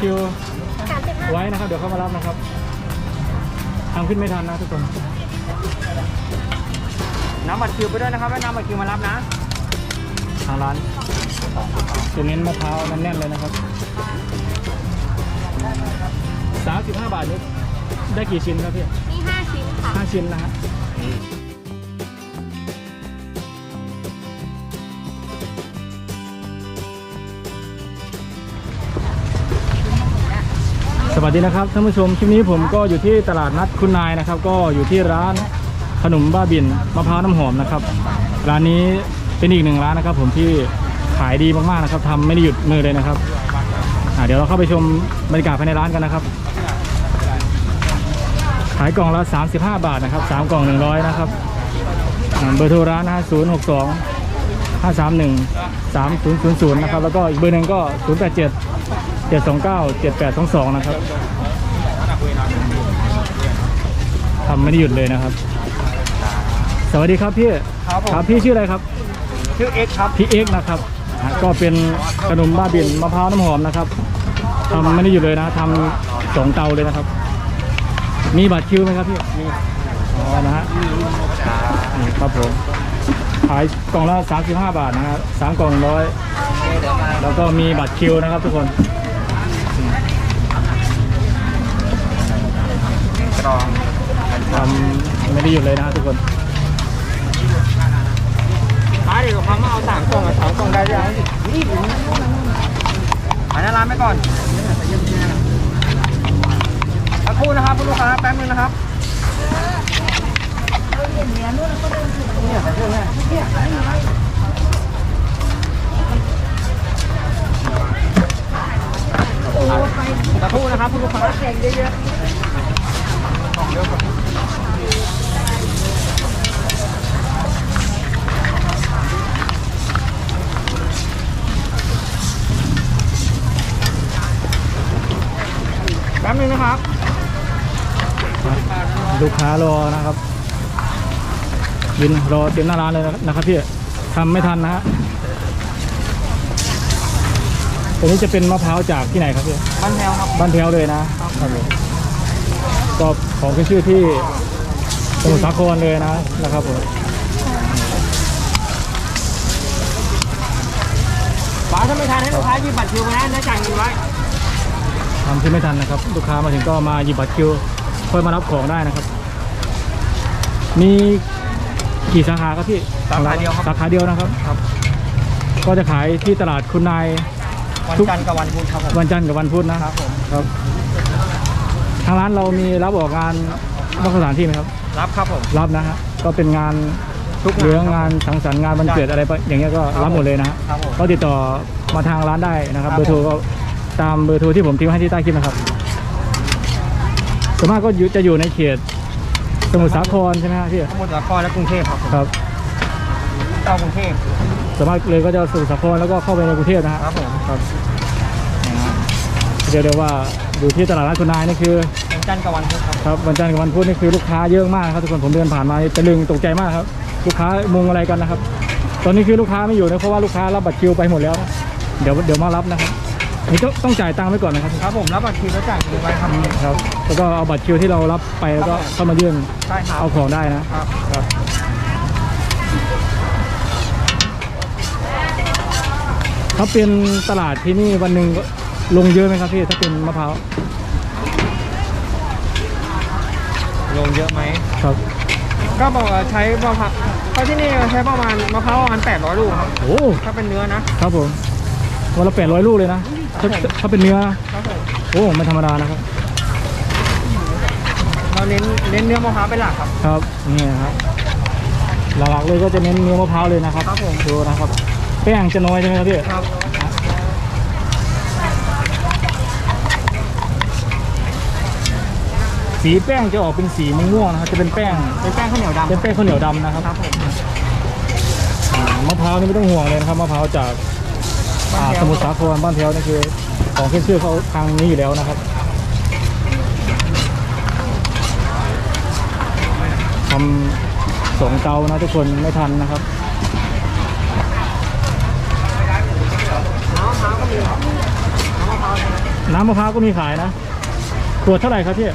หยิบบัตรคิวสามสิบห้าไว้นะครับ เดี๋ยวเขามารับนะครับทำขึ้นไม่ทันนะทุกคน น้ำบัตรคิวไปด้วยนะครับแล้วน้ำบัตรคิวมารับนะ ทางร้านจะเน้นมะพร้าวแน่นๆเลยนะครับ35 บาทนี้ได้กี่ชิ้นครับพี่มีห้าชิ้นค่ะห้าชิ้นนะฮะ วัสดีนะครับท่านผู้ชมคลิปนี้ผมก็อยู่ที่ตลาดนัดคุณนายนะครับ ก็อยู่ที่ร้านขนมบ้าบินมะพร้าวน้ำหอมนะครับร้านนี้เป็นอีกหนึ่งร้านนะครับ ผมที่ขายดีมากๆนะครับทำไม่ได้หยุดมือเลยนะครับอ่าเดี๋ยวเราเข้าไปชมบรรยากาศภายในร้านกันนะครับ ขายกล่องละ 35 บาทนะครับ3กล่อง 100 นะครับอ่าเบอร์โทรร้านนะ0 6 2 5 3 1 3 0 0 0 นะครับแล้วก็อีกเบอร์หนึ่งก็ 0 8 7 7 2 9 7 8 2 2 นะครับทำไม่ได้หยุดเลยนะครับ สวัสดีครับพี่ครับผมครับพี่ชื่ออะไรครับ ชื่อเอ็กซ์ครับ พี่เอ็กซ์นะครับอ่าก็เป็นขนมบ้าบินมะพร้าวน้ำหอมนะครับทำไม่ได้หยุดเลยนะทำสองเตาเลยนะครับ มีบัตรคิวไหมครับพี่มีอ๋อนะฮะนี่ครับผมขายกล่องละ35 บาทนะฮะสามกล่องร้อยแล้วก็มีบัตรคิวนะครับทุกคน กรองทำไม่ได้หยุดเลยนะทุกคนป้าดี๋ยวามาเอาสามกล่องกับสามกล่องได้ยังไปหน้าร้านไปก่อนสักครู่นะครับคุณลูกค้าแป๊บนึงนะครับสักครู่นะครับคุณลูกค้า แข่งเยอะๆแป๊บนึงนะครับ ลูกค้ารอนะครับยืนรอเต็มหน้าร้านเลยนะครับพี่ทำไม่ทันนะฮะตัวนี้จะเป็นมะพร้าวจากที่ไหนครับพี่บ้านแถวครับบ้านแถวเลยนะครับผม ก็ของขึ้นชื่อที่สมุทรสาครเลยนะนะครับผมป้าถ้าไม่ทันให้ลูกค้าหยิบบัตรคิวมานะแล้วจ่ายเงินไว้ทำที่ไม่ทันนะครับ ลูกค้ามาถึงก็มาหยิบบัตรคิวค่อยมารับของได้นะครับ มีกี่สาขาครับพี่สาขาเดียวครับสาขาเดียวนะครับ ครับ ก็จะขายที่ตลาดคุณนายวันจันทร์กับวันพุธครับผมวันจันทร์กับวันพุธนะครับผมครับทางร้านเรามีรับออกงานนอกสถานที่ไหมครับ รับครับผม รับนะฮะก็เป็นงานทุกเลี้ยงครับงานสังสรรค์งานวันเกิดอะไรไปอย่างเงี้ยก็ครับรับหมดเลยนะฮะครับผม ก็ติดต่อมาทางร้านได้นะครับ ครับ เบอร์โทรก็ตามเบอร์โทรที่ผมทิ้งไว้ให้ที่ใต้คลิปนะครับส่วนมากก็อยู่จะอยู่ในเขตสมุทรสาครใช่ไหมฮะพี่สมุทรสาครและกรุงเทพครับผมครับเจ้ากรุงเทพส่วนมากเลยก็จะสมุทรสาครแล้วก็เข้าไปในกรุงเทพนะฮะ ครับผม ครับนะฮะเดี๋ยวเดี๋ยวว่า อยู่ที่ตลาดนัดคุณนายนี่คือวันจันทร์กับวันพุธครับครับวันจันทร์กับวันพุธนี่คือลูกค้าเยอะมากครับทุกคนผมเดินผ่านมาตะลึงตกใจมากครับ ลูกค้ามุงอะไรกันนะครับ ตอนนี้คือลูกค้าไม่อยู่นะเพราะว่าลูกค้ารับบัตรคิวไปหมดแล้ว เดี๋ยวเดี๋ยวมารับนะครับนี่ต้องต้องจ่ายตังค์ไว้ก่อนนะครับครับผมรับบัตรคิวแล้วจ่ายเงินไว้ครับครับแล้วก็เอาบัตรคิวที่เรารับไปแล้วก็เข้ามายื่นใช่ครับเอาของได้นะครับครับถ้าเป็นตลาดที่นี่วันหนึ่ง ลงเยอะไหมครับพี่ถ้าเป็นมะพร้าวลงเยอะไหมครับก็บอกว่าใช้มะพร้าวเขาที่นี่ใช้ประมาณมะพร้าวประมาณ800 ลูกครับโอ้ถ้าเป็นเนื้อนะครับผมวันละแปดร้อยลูกเลยนะถ้าครับผมถ้าเป็นเนื้อครับผมโอ้ไม่ธรรมดานะครับ เราเน้นเน้นเนื้อมะพร้าวเป็นหลักครับครับนี่นะครับหลักๆเลยก็จะเน้นเนื้อมะพร้าวเลยนะครับครับผมดูนะครับแป้งจะน้อยใช่ไหมครับพี่ครับ สีแป้งจะออกเป็นสีม่วงๆนะครับ จะเป็นแป้ง เป็นแป้งข้าวเหนียวดำเป็นแป้งข้าวเหนียวดำนะครับครับผมอ่ามะพร้าวนี่ไม่ต้องห่วงเลยนะครับมะพร้าวจากอ่าสมุทรสาครบ้านแถวนี่คือ ของขึ้นชื่อเขาทางนี้อยู่แล้วนะครับทำสองเตานะทุกคนไม่ทันนะครับน้ำมะพร้าวก็มีครับน้ำมะพร้าวน้น้ำมะพร้าวก็มีขายนะขวดเท่าไหร่ครับพี่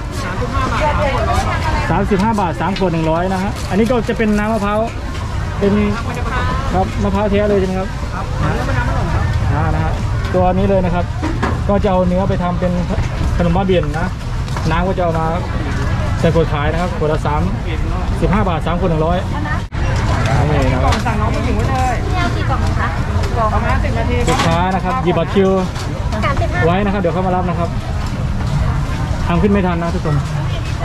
สามสิบห้าบาทสามขวดร้อยสามสิบห้าบาทสามขวดหนึ่งร้อยนะฮะ อันนี้ก็จะเป็นน้ำมะพร้าว เป็นไม่ได้พาครับมะพร้าวแท้เลยใช่ไหมครับครับอันนี้เป็นน้ำขนมครับอ่านะฮะ ตัวนี้เลยนะครับ ก็จะเอาเนื้อไปทำเป็นขนมบ้าเบียนนะ น้ำก็จะเอามาใส่ขวดขายนะครับ ขวดละสามสิบห้าบาทสามขวดหนึ่งร้อยนี่นะคกล่รัอบงสั่งน้องผู้หญิงไว้เลยพี่เอากี่กล่องคะประมาณสิบนาทีลูกค้านะครับหยิบบัตรคิวสามสิบห้าไว้นะครับ เดี๋ยวเข้ามารับนะครับทำขึ้นไม่ทันนะทุกคน ส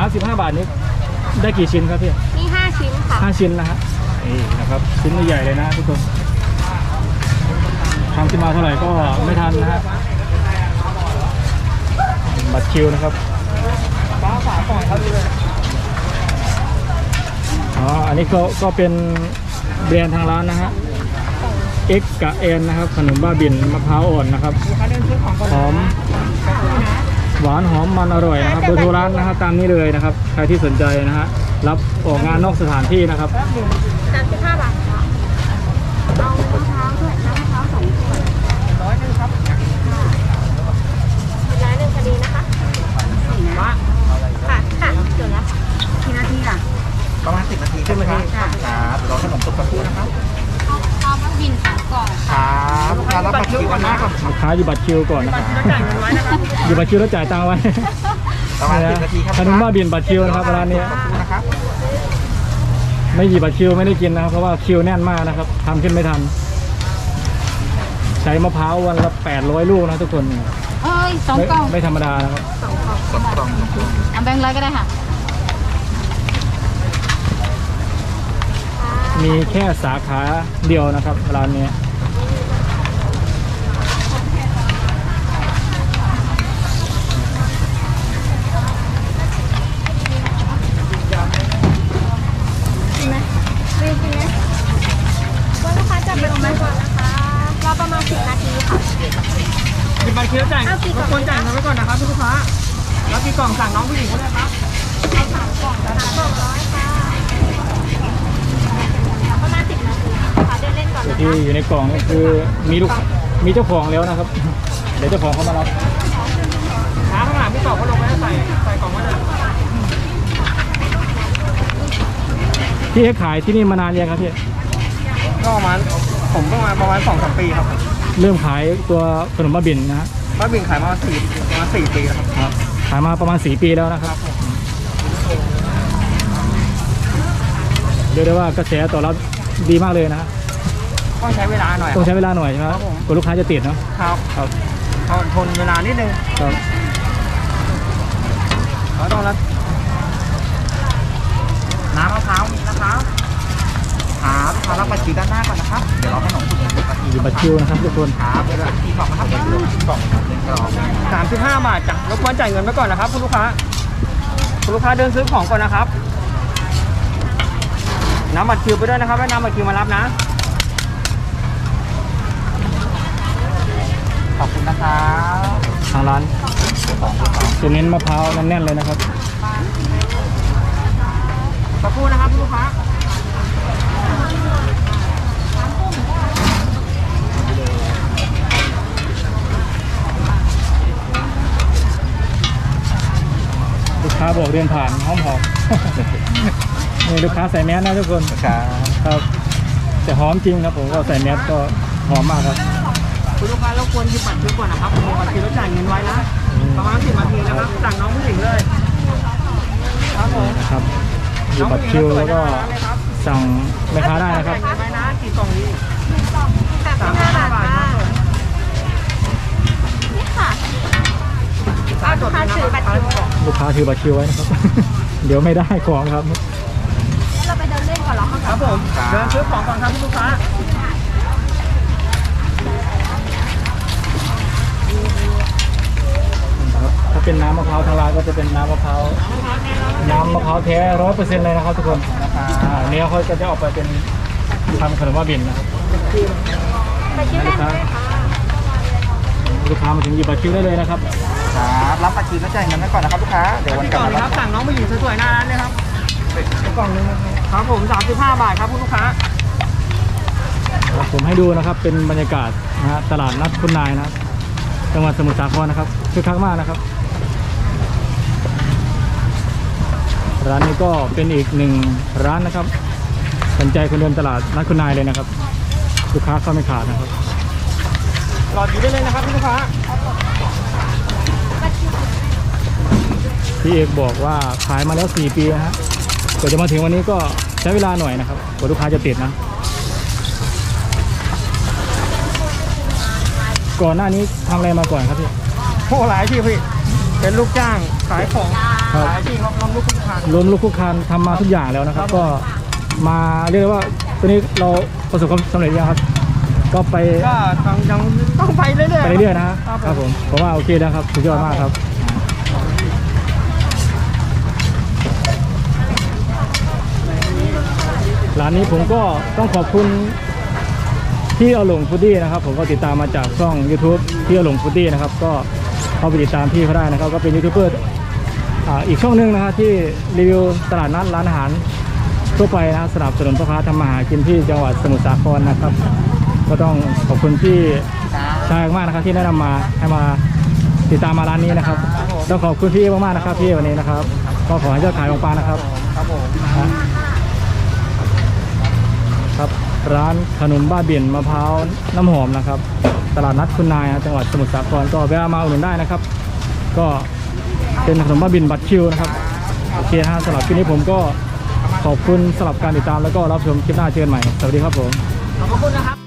ามสิบห้าบาทนี้ได้กี่ชิ้นครับพี่มีห้าชิ้นค่ะห้าชิ้นนะฮะนี่นะครับชิ้นใหญ่ๆเลยนะทุกคนทำขึ้นมาเท่าไหร่ก็ไม่ทันนะฮะบัตรคิวนะครับฟ้าฝาก่อนครับดูเลยอ๋ออันนี้ก็ก็เป็นแบรนด์ทางร้านนะฮะ X กับ N นะครับ ขนมบ้าบินมะพร้าวอ่อนนะครับลูกค้าเดินซื้อของก่อนหอมหวานหอมมันอร่อยนะครับเบอร์โทรร้านนะครับตามนี้เลยนะครับ ใครที่สนใจนะฮะรับออกงานนอกสถานที่นะครับแป๊บหนึงสามสิบห้าบาทค่ะเอามะพร้าวด้วยน้ำมะพร้าวสองขวดร้อยหนึงครับร้านหนึ่งคดีนะคะมาค่ะค่ะเดี๋ยวนะกี่นาทีล่ะประมาณ10นาทีขึ้นมาที่ครับเดี๋ยวรอขนมสุกสักครู่นะครับ เอาเอามะบินสองกล่องครับลูกค้ารับบัตรคิวกันหน้าก่อนลูกค้าอยู่บัตรคิวก่อนนะครับแล้วจ่ายเงินไว้นะครับอยู่บัตรคิวแล้วจ่ายตังค์ไว้ประมาณ10นาทีครับขนมบ้าบินบัตรคิวนะครับร้านนี้ ขอบคุณนะครับไม่หยิบบัตรคิวไม่ได้กินนะครับเพราะว่าคิวแน่นมากนะครับทำขึ้นไม่ทัน ใช้มะพร้าววันละ800ลูกนะทุกคน เอ้ยสองไม่กล่องไม่ธรรมดานะครับสองกล่องเอาแบงค์ร้อยก็ได้ค่ะ มีแค่สาขาเดียวนะครับร้านนี้จริงไหมจริงจริงไหมว่าลูกค้าจะไปไหมก่อนนะคะรอประมาณสิบนาทีค่ะหยิบบัตรคิวจ่ายเอากี่กล่รองบกวนจ่ายเงินไว้ก่อนนะครับลูกค้าแล้วกี่กล่องสั่งน้องผู้หญิงก็ไว้ครับเอาสามกล่องสามกล่องร้อยค่ะ ประมาณสิบนา ทีขอเดินเล่นก่อนนะที่คะอยู่ในกล่องนี่คือมีลูกมีเจ้าของแล้วนะครับ เดี๋ยวเจ้าของเขามารับน้าข้างหลังพี่ต่อเขาลงไว้ให้ใส่ใส่กล่องไว้เลยที่ให้ขายที่นี่มานานยังครับพี่ก็ประมาณผมประมาณประมาณสองสามปีครับเริ่มขายตัวขนมบ้าบินนะฮะบ้านบินขายมาสี่ประมาณสี่ปีแล้วครับครับ ขายมาประมาณ4ปีแล้วนะครับเรียกได้ว่ากระแสตอบรับดีมากเลยนะฮะ ต้องใช้เวลาหน่อย ต้องใช้เวลาหน่อยใช่ไหมครับผมกว่าลูกค้าจะติดเนาะครับครับต้องทนเวลานิดนึงครับเราต้องรับน้ำมะพร้าวมีนะครับครับลูกค้ารับบัตรคิวด้านหน้าก่อนนะครับ เดี๋ยวรอขนมสุก10นาทีอยู่บัตรคิวนะครับทุกคนครับเดี๋ยวเราที่กล่องนะครับเดี๋ยวเราที่กล่องนะครับหนึ่งกล่องสามสิบห้าบาทจ้ะรบกวนจ่ายเงินไว้ก่อนนะครับ คุณลูกค้า คุณลูกค้าเดินซื้อของก่อนนะครับ น้ำบัตรคิวไปด้วยนะครับแล้วน้ำบัตรคิวมารับนะ ขอบคุณนะครับทางร้านจะเน้นมะพร้าวแน่นๆเลยนะครับสักครู่นะครับคุณลูกค้าลูกค้าบอกเดินผ่านหอมหอมนี่ลูกค้าใส่แมสนะทุกคนครับครับแต่หอมจริงครับผมก็ใส่แมสก็หอมมากครับ คุณลูกค้ารบกวนหยิบบัตรคิวก่อนนะครับหยิบบัตรคิวแล้วจ่ายเงินไว้นะ ประมาณสิบนาทีนะครับ สั่งน้องผู้หญิงเลย ครับผม นะครับอยู่บัตรคิวแล้วก็สั่งแม่ค้าได้นะครับจ่ายเงินไว้นะกี่กล่องดีสามสิบห้าบาทค่ะนี่ค่ะถ้าจดเลยนะถือบัตรคิวลูกค้าถือบัตรคิวไว้นะครับ เดี๋ยวไม่ได้ของครับ เราไปเดินเล่นก่อนเหรอคะครับผม เดินซื้อของก่อนครับคุณลูกค้า ถ้าเป็นน้ำมะพร้าวทางร้านก็จะเป็นน้ำมะพร้าวน้ำมะพร้าวแท้ร้อยเปอร์เซ็นต์เลยนะครับทุกคนอ่าเนื้อเขาก็จะออกไปเป็นทำขนมว่าบินนะครับบัตรคิวแน่นเลยค่ะลูกค้ามาถึงหยิบบัตรคิวได้เลยนะครับครับรับบัตรคิวแล้วจ่ายเงินไว้ก่อนนะครับลูกค้าเดี๋ยววันกี่กกลัล่บองมาดีรับครับสั่งน้องผู้หญิงสวยๆหน้าร้านเลยครับกล่องนึงครับผม35บาทครับคุณลูกค้าครับผมให้ดูนะครับเป็นบรรยากาศนะฮะตลาดนัดคุณนายนะครับจังหวัดสมุทรสาครนะครับคึกคักมากนะครับ ร้านนี้ก็เป็นอีกหนึ่งร้านนะครับ สนใจคนเดินตลาดนัดคุณนายเลยนะครับ ลูกค้าเข้าไม่ขาดนะครับหลอดอยู่ได้เลยนะครับคุณลูกค้าพี่เอกบอกว่าขายมาแล้ว 4 ปีนะฮะกว่าจะมาถึงวันนี้ก็ใช้เวลาหน่อยนะครับกว่าลูกค้าจะติดนะ ก่อนหน้านี้ทำอะไรมาก่อนครับพี่โอ้หลายที่พี่ เป็นลูกจ้างขายของ ครับ ขายที่รับน้ำลูกคุณค้ารวมลูกคุกคานทำมาทุกอย่างแล้วนะครับ ก็มาเรียกได้ว่าตัวนี้เราประสบความสำเร็จยังครับ ก็ไปก็ต้องยังต้องไปเรื่อยๆไปเรื่อยๆนะฮะครับครับผมผมว่าโอเคแล้วครับสุดยอดมากครับร้านนี้ผมก็ต้องขอบคุณพี่อลงฟูดดี้นะครับ ผมก็ติดตามมาจากช่อง YouTube พี่อลงฟูดดี้นะครับ ก็เข้าไปติดตามพี่เขาได้นะครับ ก็เป็นยูทูบเบอร์ อีกช่องหนึ่งนะฮะที่รีวิวตลาดนัดร้านอาหารทั่วไปนะสนับสนุนพ่อค้าทำมาหากินที่จังหวัดสมุทรสาครนะครับ ก็ต้องขอบคุณพี่ชายมากนะครับที่แนะนำมาให้มาติดตามมาร้านนี้นะครับต้องขอบคุณพี่มากๆนะครับพี่วันนี้นะครับ ก็ขอให้ยอดขายปังๆนะครับครับผมครับร้านขนมบ้าบิ่นมะพร้าวน้ำหอมนะครับ ตลาดนัดคุณนายจังหวัดสมุทรสาครก็แวะมาอุดหนุนได้นะครับ ก็ เป็นขนมบ้าบินบัตรคิวนะครับโอเคฮะสำหรับคลิปนี้ผมก็ขอบคุณสำหรับการติดตามแล้วก็รับชมคลิปหน้าเจอกันใหม่ สวัสดีครับผม ขอบคุณนะครับ